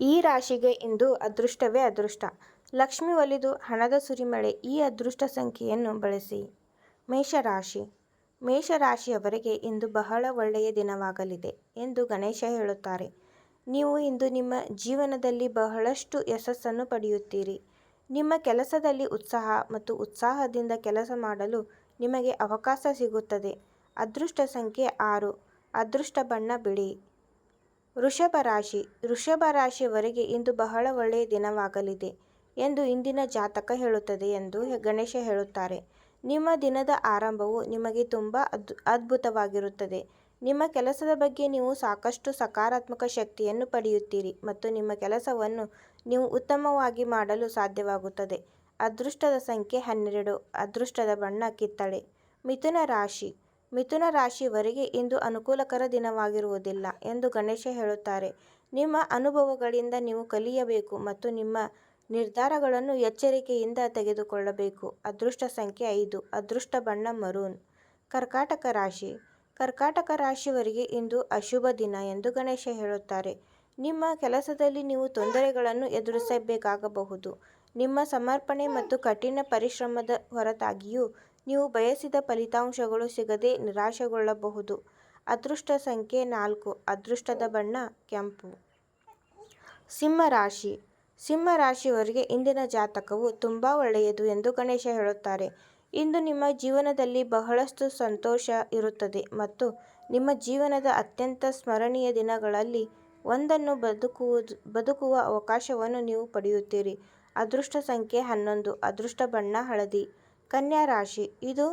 ಈ ರಾಶಿಗೆ ಇಂದು ಅದೃಷ್ಟವೇ ಅದೃಷ್ಟ. ಲಕ್ಷ್ಮಿ ಒಲಿದು ಹಣದ ಸುರಿಮಳೆ ಈ ಅದೃಷ್ಟ ಸಂಖ್ಯೆಯನ್ನು ಬಳಸಿ. ಮೇಷರಾಶಿ: ಮೇಷರಾಶಿಯವರಿಗೆ ಇಂದು ಬಹಳ ಒಳ್ಳೆಯ ದಿನವಾಗಲಿದೆ ಎಂದು ಗಣೇಶ ಹೇಳುತ್ತಾರೆ. ನೀವು ಇಂದು ನಿಮ್ಮ ಜೀವನದಲ್ಲಿ ಬಹಳಷ್ಟು ಯಶಸ್ಸನ್ನು ಪಡೆಯುತ್ತೀರಿ. ನಿಮ್ಮ ಕೆಲಸದಲ್ಲಿ ಉತ್ಸಾಹ ಮತ್ತು ಉತ್ಸಾಹದಿಂದ ಕೆಲಸ ಮಾಡಲು ನಿಮಗೆ ಅವಕಾಶ ಸಿಗುತ್ತದೆ. ಅದೃಷ್ಟ ಸಂಖ್ಯೆ ಆರು. ಅದೃಷ್ಟ ಬಣ್ಣ ಬಿಳಿ. ವೃಷಭ ರಾಶಿ: ವೃಷಭ ರಾಶಿಯವರಿಗೆ ಇಂದು ಬಹಳ ಒಳ್ಳೆಯ ದಿನವಾಗಲಿದೆ ಎಂದು ಇಂದಿನ ಜಾತಕ ಹೇಳುತ್ತದೆ ಎಂದು ಗಣೇಶ ಹೇಳುತ್ತಾರೆ. ನಿಮ್ಮ ದಿನದ ಆರಂಭವು ನಿಮಗೆ ತುಂಬಾ ಅದ್ಭುತವಾಗಿರುತ್ತದೆ. ನಿಮ್ಮ ಕೆಲಸದ ಬಗ್ಗೆ ನೀವು ಸಾಕಷ್ಟು ಸಕಾರಾತ್ಮಕ ಶಕ್ತಿಯನ್ನು ಪಡೆಯುತ್ತೀರಿ ಮತ್ತು ನಿಮ್ಮ ಕೆಲಸವನ್ನು ನೀವು ಉತ್ತಮವಾಗಿ ಮಾಡಲು ಸಾಧ್ಯವಾಗುತ್ತದೆ. ಅದೃಷ್ಟದ ಸಂಖ್ಯೆ ಹನ್ನೆರಡು. ಅದೃಷ್ಟದ ಬಣ್ಣ ಕಿತ್ತಳೆ. ಮಿಥುನ ರಾಶಿ: ಮಿಥುನ ರಾಶಿಯವರಿಗೆ ಇಂದು ಅನುಕೂಲಕರ ದಿನವಾಗಿರುವುದಿಲ್ಲ ಎಂದು ಗಣೇಶ ಹೇಳುತ್ತಾರೆ. ನಿಮ್ಮ ಅನುಭವಗಳಿಂದ ನೀವು ಕಲಿಯಬೇಕು ಮತ್ತು ನಿಮ್ಮ ನಿರ್ಧಾರಗಳನ್ನು ಎಚ್ಚರಿಕೆಯಿಂದ ತೆಗೆದುಕೊಳ್ಳಬೇಕು. ಅದೃಷ್ಟ ಸಂಖ್ಯೆ ಐದು. ಅದೃಷ್ಟ ಬಣ್ಣ ಮರೂನ್. ಕರ್ಕಾಟಕ ರಾಶಿ: ಕರ್ಕಾಟಕ ರಾಶಿಯವರಿಗೆ ಇಂದು ಅಶುಭ ದಿನ ಎಂದು ಗಣೇಶ ಹೇಳುತ್ತಾರೆ. ನಿಮ್ಮ ಕೆಲಸದಲ್ಲಿ ನೀವು ತೊಂದರೆಗಳನ್ನು ಎದುರಿಸಬೇಕಾಗಬಹುದು. ನಿಮ್ಮ ಸಮರ್ಪಣೆ ಮತ್ತು ಕಠಿಣ ಪರಿಶ್ರಮದ ಹೊರತಾಗಿಯೂ ನೀವು ಬಯಸಿದ ಫಲಿತಾಂಶಗಳು ಸಿಗದೆ ನಿರಾಶೆಗೊಳ್ಳಬಹುದು. ಅದೃಷ್ಟ ಸಂಖ್ಯೆ ನಾಲ್ಕು. ಅದೃಷ್ಟದ ಬಣ್ಣ ಕೆಂಪು. ಸಿಂಹ ರಾಶಿ: ಸಿಂಹ ರಾಶಿಯವರಿಗೆ ಇಂದಿನ ಜಾತಕವು ತುಂಬಾ ಒಳ್ಳೆಯದು ಎಂದು ಗಣೇಶ ಹೇಳುತ್ತಾರೆ. ಇಂದು ನಿಮ್ಮ ಜೀವನದಲ್ಲಿ ಬಹಳಷ್ಟು ಸಂತೋಷ ಇರುತ್ತದೆ ಮತ್ತು ನಿಮ್ಮ ಜೀವನದ ಅತ್ಯಂತ ಸ್ಮರಣೀಯ ದಿನಗಳಲ್ಲಿ ಒಂದನ್ನು ಬದುಕುವ ಅವಕಾಶವನ್ನು ನೀವು ಪಡೆಯುತ್ತೀರಿ. ಅದೃಷ್ಟ ಸಂಖ್ಯೆ ಹನ್ನೊಂದು. ಅದೃಷ್ಟ ಬಣ್ಣ ಹಳದಿ. ಕನ್ಯಾ ರಾಶಿ: ಇದು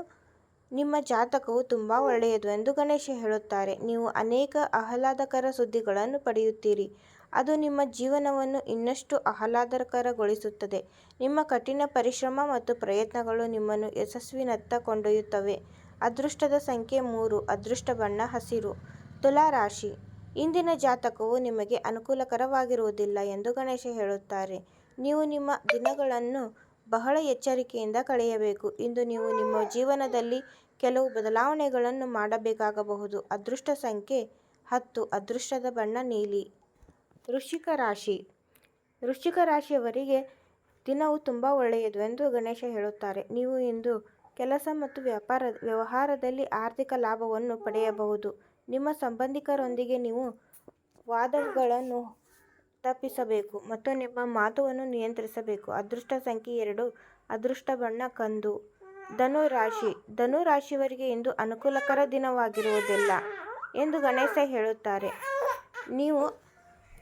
ನಿಮ್ಮ ಜಾತಕವು ತುಂಬ ಒಳ್ಳೆಯದು ಎಂದು ಗಣೇಶ ಹೇಳುತ್ತಾರೆ. ನೀವು ಅನೇಕ ಆಹ್ಲಾದಕರ ಸುದ್ದಿಗಳನ್ನು ಪಡೆಯುತ್ತೀರಿ, ಅದು ನಿಮ್ಮ ಜೀವನವನ್ನು ಇನ್ನಷ್ಟು ಆಹ್ಲಾದಕರಗೊಳಿಸುತ್ತದೆ. ನಿಮ್ಮ ಕಠಿಣ ಪರಿಶ್ರಮ ಮತ್ತು ಪ್ರಯತ್ನಗಳು ನಿಮ್ಮನ್ನು ಯಶಸ್ವಿನತ್ತ ಕೊಂಡೊಯ್ಯುತ್ತವೆ. ಅದೃಷ್ಟದ ಸಂಖ್ಯೆ ಮೂರು. ಅದೃಷ್ಟ ಬಣ್ಣ ಹಸಿರು. ತುಲಾ ರಾಶಿ: ಇಂದಿನ ಜಾತಕವು ನಿಮಗೆ ಅನುಕೂಲಕರವಾಗಿರುವುದಿಲ್ಲ ಎಂದು ಗಣೇಶ ಹೇಳುತ್ತಾರೆ. ನೀವು ನಿಮ್ಮ ದಿನಗಳನ್ನು ಬಹಳ ಎಚ್ಚರಿಕೆಯಿಂದ ಕಳೆಯಬೇಕು. ಇಂದು ನೀವು ನಿಮ್ಮ ಜೀವನದಲ್ಲಿ ಕೆಲವು ಬದಲಾವಣೆಗಳನ್ನು ಮಾಡಬೇಕಾಗಬಹುದು. ಅದೃಷ್ಟ ಸಂಖ್ಯೆ ಹತ್ತು. ಅದೃಷ್ಟದ ಬಣ್ಣ ನೀಲಿ. ವೃಶ್ಚಿಕ ರಾಶಿ: ವೃಶ್ಚಿಕ ರಾಶಿಯವರಿಗೆ ದಿನವು ತುಂಬಾ ಒಳ್ಳೆಯದು ಎಂದು ಗಣೇಶ ಹೇಳುತ್ತಾರೆ. ನೀವು ಇಂದು ಕೆಲಸ ಮತ್ತು ವ್ಯಾಪಾರ, ವ್ಯವಹಾರದಲ್ಲಿ ಆರ್ಥಿಕ ಲಾಭವನ್ನು ಪಡೆಯಬಹುದು. ನಿಮ್ಮ ಸಂಬಂಧಿಕರೊಂದಿಗೆ ನೀವು ವಾಗ್ವಾದಗಳನ್ನು ತಪ್ಪಿಸಬೇಕು ಮತ್ತು ನಿಮ್ಮ ಮಾತುವನ್ನು ನಿಯಂತ್ರಿಸಬೇಕು. ಅದೃಷ್ಟ ಸಂಖ್ಯೆ ಎರಡು. ಅದೃಷ್ಟ ಬಣ್ಣ ಕಂದು. ಧನು ರಾಶಿ: ಧನು ರಾಶಿಯವರಿಗೆ ಇಂದು ಅನುಕೂಲಕರ ದಿನವಾಗಿರುವುದಿಲ್ಲ ಎಂದು ಗಣೇಶ ಹೇಳುತ್ತಾರೆ. ನೀವು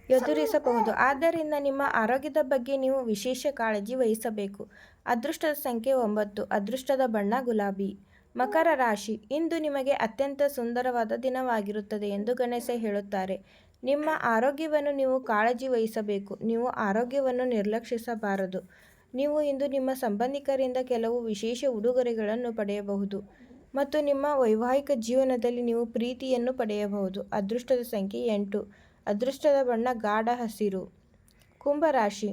ಎದುರಿಸಬಹುದು, ಆದ್ದರಿಂದ ನಿಮ್ಮ ಆರೋಗ್ಯದ ಬಗ್ಗೆ ನೀವು ವಿಶೇಷ ಕಾಳಜಿ ವಹಿಸಬೇಕು. ಅದೃಷ್ಟದ ಸಂಖ್ಯೆ ಒಂಬತ್ತು. ಅದೃಷ್ಟದ ಬಣ್ಣ ಗುಲಾಬಿ. ಮಕರ ರಾಶಿ: ಇಂದು ನಿಮಗೆ ಅತ್ಯಂತ ಸುಂದರವಾದ ದಿನವಾಗಿರುತ್ತದೆ ಎಂದು ಗಣೇಶ ಹೇಳುತ್ತಾರೆ. ನಿಮ್ಮ ಆರೋಗ್ಯವನ್ನು ನೀವು ಕಾಳಜಿ ವಹಿಸಬೇಕು. ನೀವು ಆರೋಗ್ಯವನ್ನು ನಿರ್ಲಕ್ಷಿಸಬಾರದು. ನೀವು ಇಂದು ನಿಮ್ಮ ಸಂಬಂಧಿಕರಿಂದ ಕೆಲವು ವಿಶೇಷ ಉಡುಗೊರೆಗಳನ್ನು ಪಡೆಯಬಹುದು ಮತ್ತು ನಿಮ್ಮ ವೈವಾಹಿಕ ಜೀವನದಲ್ಲಿ ನೀವು ಪ್ರೀತಿಯನ್ನು ಪಡೆಯಬಹುದು. ಅದೃಷ್ಟದ ಸಂಖ್ಯೆ ಎಂಟು. ಅದೃಷ್ಟದ ಬಣ್ಣ ಗಾಢ ಹಸಿರು. ಕುಂಭ ರಾಶಿ: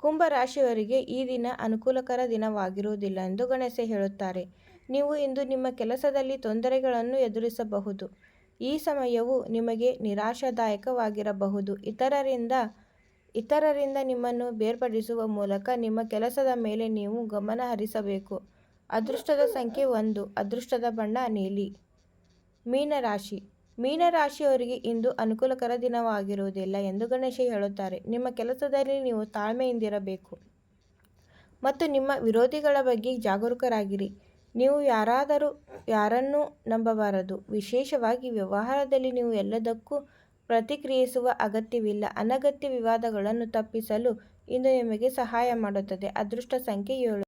ಕುಂಭ ರಾಶಿಯವರಿಗೆ ಈ ದಿನ ಅನುಕೂಲಕರ ದಿನವಾಗಿರುವುದಿಲ್ಲ ಎಂದು ಗಣೇಶ ಹೇಳುತ್ತಾರೆ. ನೀವು ಇಂದು ನಿಮ್ಮ ಕೆಲಸದಲ್ಲಿ ತೊಂದರೆಗಳನ್ನು ಎದುರಿಸಬಹುದು. ಈ ಸಮಯವು ನಿಮಗೆ ನಿರಾಶಾದಾಯಕವಾಗಿರಬಹುದು. ಇತರರಿಂದ ಇತರರಿಂದ ನಿಮ್ಮನ್ನು ಬೇರ್ಪಡಿಸುವ ಮೂಲಕ ನಿಮ್ಮ ಕೆಲಸದ ಮೇಲೆ ನೀವು ಗಮನ ಹರಿಸಬೇಕು. ಅದೃಷ್ಟದ ಸಂಖ್ಯೆ ಒಂದು. ಅದೃಷ್ಟದ ಬಣ್ಣ ನೀಲಿ. ಮೀನರಾಶಿ ಮೀನರಾಶಿಯವರಿಗೆ ಮೀನ ರಾಶಿಯವರಿಗೆ ಇಂದು ಅನುಕೂಲಕರ ದಿನವಾಗಿರುವುದಿಲ್ಲ ಎಂದು ಗಣೇಶ ಹೇಳುತ್ತಾರೆ. ನಿಮ್ಮ ಕೆಲಸದಲ್ಲಿ ನೀವು ತಾಳ್ಮೆಯಿಂದಿರಬೇಕು ಮತ್ತು ನಿಮ್ಮ ವಿರೋಧಿಗಳ ಬಗ್ಗೆ ಜಾಗರೂಕರಾಗಿರಿ. ನೀವು ಯಾರಾದರೂ, ಯಾರನ್ನೂ ನಂಬಬಾರದು. ವಿಶೇಷವಾಗಿ ವ್ಯವಹಾರದಲ್ಲಿ ನೀವು ಎಲ್ಲದಕ್ಕೂ ಪ್ರತಿಕ್ರಿಯಿಸುವ ಅಗತ್ಯವಿಲ್ಲ. ಅನಗತ್ಯ ವಿವಾದಗಳನ್ನು ತಪ್ಪಿಸಲು ಇಂದು ನಿಮಗೆ ಸಹಾಯ ಮಾಡುತ್ತದೆ. ಅದೃಷ್ಟ ಸಂಖ್ಯೆ ಏಳು.